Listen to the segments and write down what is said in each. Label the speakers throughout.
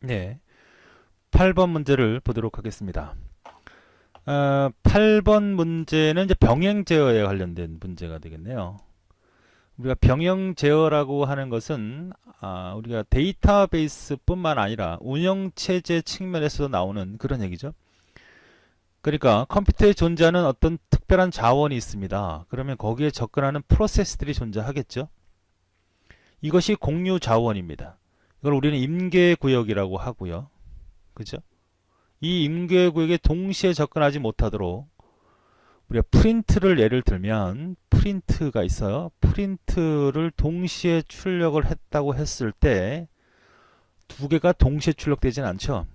Speaker 1: 네. 8번 문제를 보도록 하겠습니다. 어, 8번 문제는 이제 병행 제어에 관련된 문제가 되겠네요. 우리가 병행 제어라고 하는 것은 아, 우리가 데이터베이스뿐만 아니라 운영 체제 측면에서도 나오는 그런 얘기죠. 그러니까 컴퓨터에 존재하는 어떤 특별한 자원이 있습니다. 그러면 거기에 접근하는 프로세스들이 존재하겠죠. 이것이 공유 자원입니다. 이걸 우리는 임계 구역이라고 하고요. 그죠? 이 임계 구역에 동시에 접근하지 못하도록 우리가 프린트를 예를 들면 프린트가 있어요. 프린트를 동시에 출력을 했다고 했을 때 두 개가 동시에 출력되진 않죠.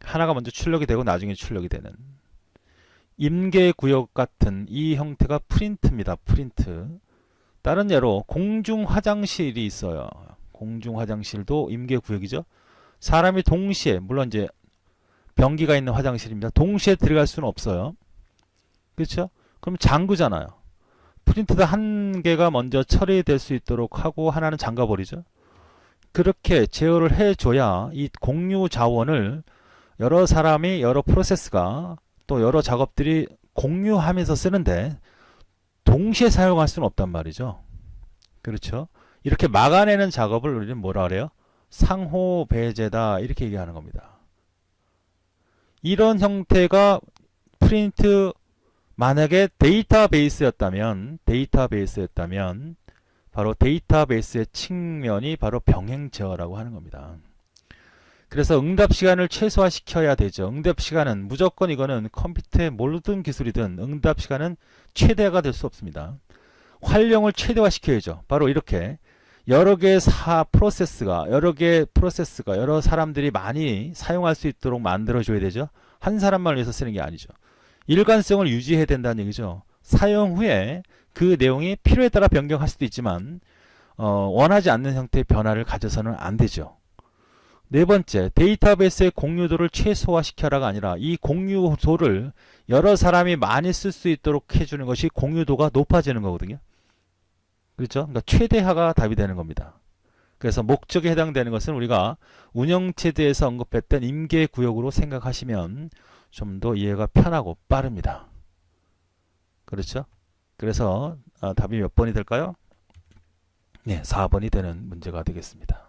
Speaker 1: 하나가 먼저 출력이 되고 나중에 출력이 되는 임계 구역 같은 이 형태가 프린트입니다. 프린트. 다른 예로 공중 화장실이 있어요. 공중 화장실도 임계 구역이죠. 사람이 동시에 물론 이제 변기가 있는 화장실입니다. 동시에 들어갈 수는 없어요. 그렇죠? 그럼 잠그잖아요. 프린트도 한 개가 먼저 처리될 수 있도록 하고 하나는 잠가 버리죠. 그렇게 제어를 해줘야 이 공유 자원을 여러 사람이 여러 프로세스가 또 여러 작업들이 공유하면서 쓰는데 동시에 사용할 수는 없단 말이죠. 그렇죠? 이렇게 막아내는 작업을 우리는 뭐라 그래요? 상호 배제다 이렇게 얘기하는 겁니다. 이런 형태가 프린트 만약에 데이터베이스였다면 데이터베이스였다면 바로 데이터베이스의 측면이 바로 병행 제어라고 하는 겁니다. 그래서 응답 시간을 최소화시켜야 되죠. 응답 시간은 무조건 이거는 컴퓨터의 모든 기술이든 응답 시간은 최대화가 될 수 없습니다. 활용을 최대화시켜야죠. 바로 이렇게 여러 개의 사 프로세스가 여러 개의 프로세스가 여러 사람들이 많이 사용할 수 있도록 만들어 줘야 되죠. 한 사람만 위해서 쓰는 게 아니죠. 일관성을 유지해야 된다는 얘기죠. 사용 후에 그 내용이 필요에 따라 변경할 수도 있지만 어, 원하지 않는 형태의 변화를 가져서는 안 되죠. 네 번째, 데이터베이스의 공유도를 최소화시켜라가 아니라 이 공유도를 여러 사람이 많이 쓸 수 있도록 해주는 것이 공유도가 높아지는 거거든요. 그렇죠? 그러니까 최대화가 답이 되는 겁니다. 그래서 목적에 해당되는 것은 우리가 운영체제에서 언급했던 임계구역으로 생각하시면 좀 더 이해가 편하고 빠릅니다. 그렇죠? 그래서 아, 답이 몇 번이 될까요? 네, 4번이 되는 문제가 되겠습니다.